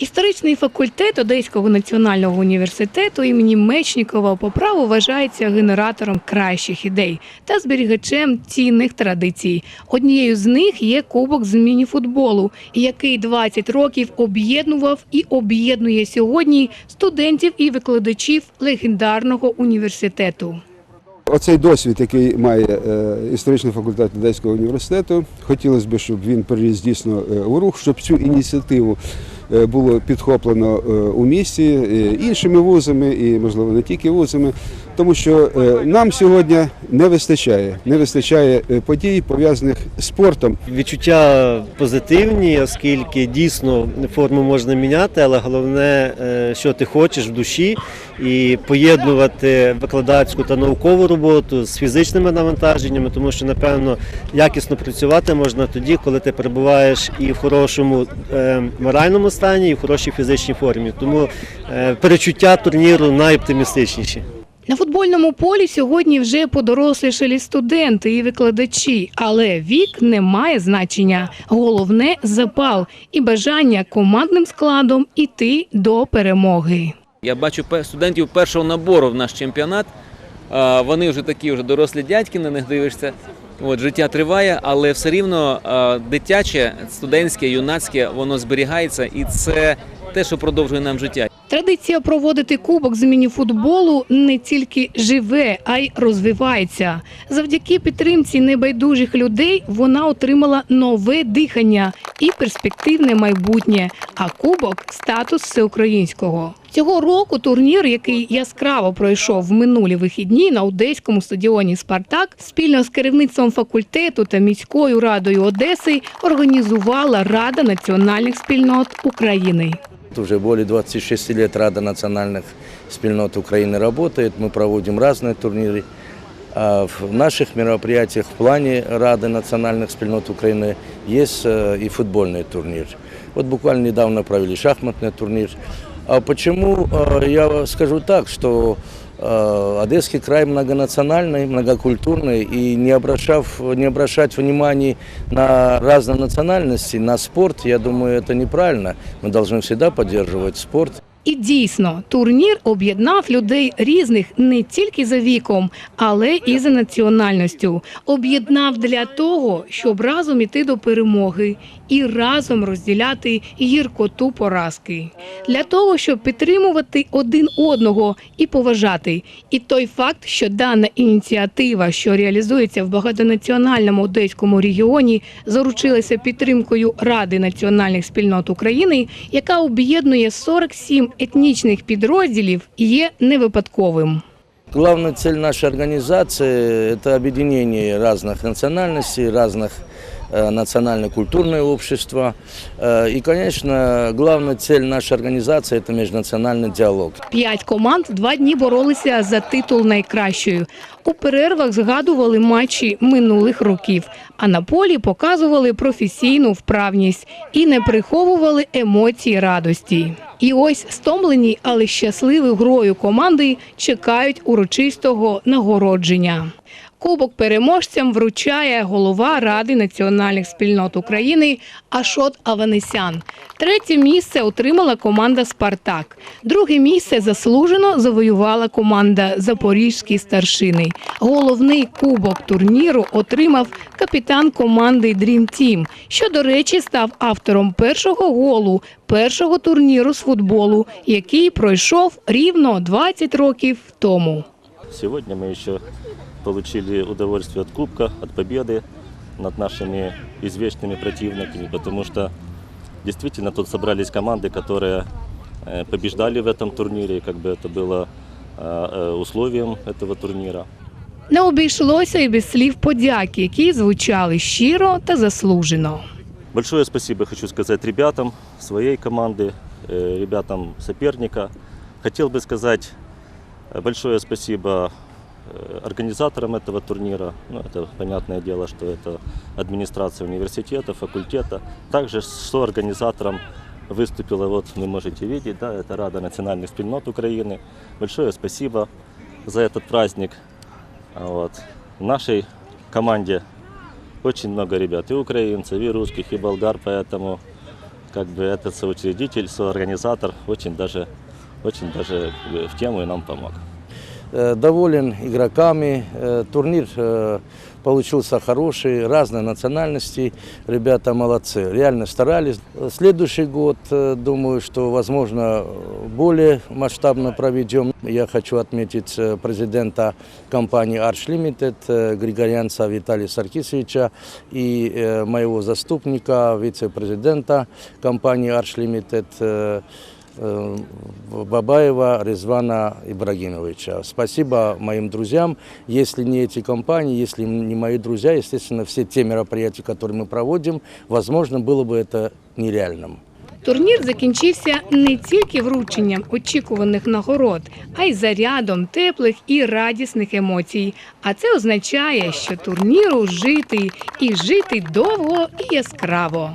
Історичний факультет Одеського національного університету імені Мечнікова по праву вважається генератором кращих ідей та зберігачем цінних традицій. Однією з них є Кубок з мініфутболу, який 20 років об'єднував і об'єднує сьогодні студентів і викладачів легендарного університету. Оцей досвід, який має е, історичний факультет Одеського університету, хотілося б, щоб він переріс дійсно е, у рух, щоб цю ініціативу було підхоплено е, у місті е, іншими вузами і, можливо, не тільки вузами, тому що е, нам сьогодні не вистачає, не вистачає е, подій, пов'язаних з спортом. Відчуття позитивні, оскільки дійсно форму можна міняти, але головне, е, що ти хочеш в душі, і поєднувати викладацьку та наукову роботу з фізичними навантаженнями, тому що напевно якісно працювати можна тоді, коли ти перебуваєш і в хорошому е, моральному стані, і в хорошій фізичній формі. Тому е, перечуття турніру найоптимістичніші. На футбольному полі сьогодні вже подорослішалі студенти і викладачі, але вік не має значення. Головне запал і бажання командним складом іти до перемоги. Я бачу студентів першого набору в наш чемпіонат. Вони вже такі вже дорослі дядьки, на них дивишся. От, життя триває, але все рівно дитяче, студентське, юнацьке, воно зберігається, і це те, що продовжує нам життя. Традиція проводити кубок з мініфутболу не тільки живе, а й розвивається. Завдяки підтримці небайдужих людей вона отримала нове дихання і перспективне майбутнє. А кубок статус всеукраїнського. Цього року турнір, який яскраво пройшов в минулі вихідні на одеському стадіоні Спартак, спільно з керівництвом факультету та міською радою Одеси організувала Рада національних спільнот України. Уже более 26 лет Рада национальных спільнот Украины работает. Мы проводим разные турниры. А в наших мероприятиях в плане Рады национальных спільнот Украины есть э, и футбольный турнир. Вот буквально недавно провели шахматный турнир. А почему? Э, Я скажу так, что э, Одесский край многонациональный, многокультурный, и не, обращав, не обращать внимания на разные национальности, на спорт, я думаю, это неправильно. Мы должны всегда поддерживать спорт. І дійсно, турнір об'єднав людей різних не тільки за віком, але і за національністю. Об'єднав для того, щоб разом іти до перемоги і разом розділяти гіркоту поразки. Для того, щоб підтримувати один одного і поважати. І той факт, що дана ініціатива, що реалізується в багатонаціональному одеському регіоні, заручилася підтримкою Ради національних спільнот України, яка об'єднує 47 етнічних підрозділів, є не випадковим. Главная цель нашей организации – это объединение разных национальностей, разных э, национально-культурные общества. Э, И, конечно, главная цель нашей организации – это межнациональный диалог. П'ять команд два дні боролися за титул найкращою. У перервах згадували матчі минулих років, а на полі показували професійну вправність і не приховували емоції радості. І ось стомлені, але щасливі грою команди чекають урочистого нагородження. Кубок переможцям вручає голова Ради національних спільнот України Ашот Аванесян. Третє місце отримала команда Спартак. Друге місце заслужено завоювала команда Запорізькі старшини. Головний кубок турніру отримав капітан команди Dream Team, що, до речі, став автором першого голу першого турніру з футболу, який пройшов рівно 20 років тому. Сегодня мы еще получили удовольствие от Кубка, от победы над нашими извечными противниками, потому что действительно тут собрались команды, которые э, побеждали в этом турнире, и как бы это было э, э, условием этого турнира. Не обійшлося і без слів подяки, які звучали щиро та заслужено. Большое спасибо хочу сказать ребятам своей команды, э, ребятам соперника. Хотел бы сказать э, большое спасибо э, организаторам этого турнира. Ну, это понятное дело, что это администрация университета, факультета. Также соорганизатором выступила, вот вы можете видеть, да, это Рада национальных спільнот Украины. Большое спасибо за этот праздник. А Вот. В нашей команде очень много ребят, и украинцев, и русских, и болгар, поэтому как бы этот соучредитель, соорганизатор очень даже, очень даже э, в тему и нам помог. Э, Доволен игроками. Э, Турнир получился хороший, разной национальности. Ребята молодцы, реально старались. Следующий год, думаю, что, возможно, более масштабно проведем. Я хочу отметить президента компании Arch Limited Григорянца Виталия Саркисовича и моего заступника, вице-президента компании Arch Limited Бабаева Резвана Ибрагимовича. Спасибо моим друзьям. Если не эти компании, если не мои друзья, естественно, все те мероприятия, которые мы проводим, возможно, было бы это нереальным. Турнір закінчився не тільки врученням очікуваних нагород, а й зарядом теплих і радісних емоцій. А це означає, що турніру жити і жити довго і яскраво.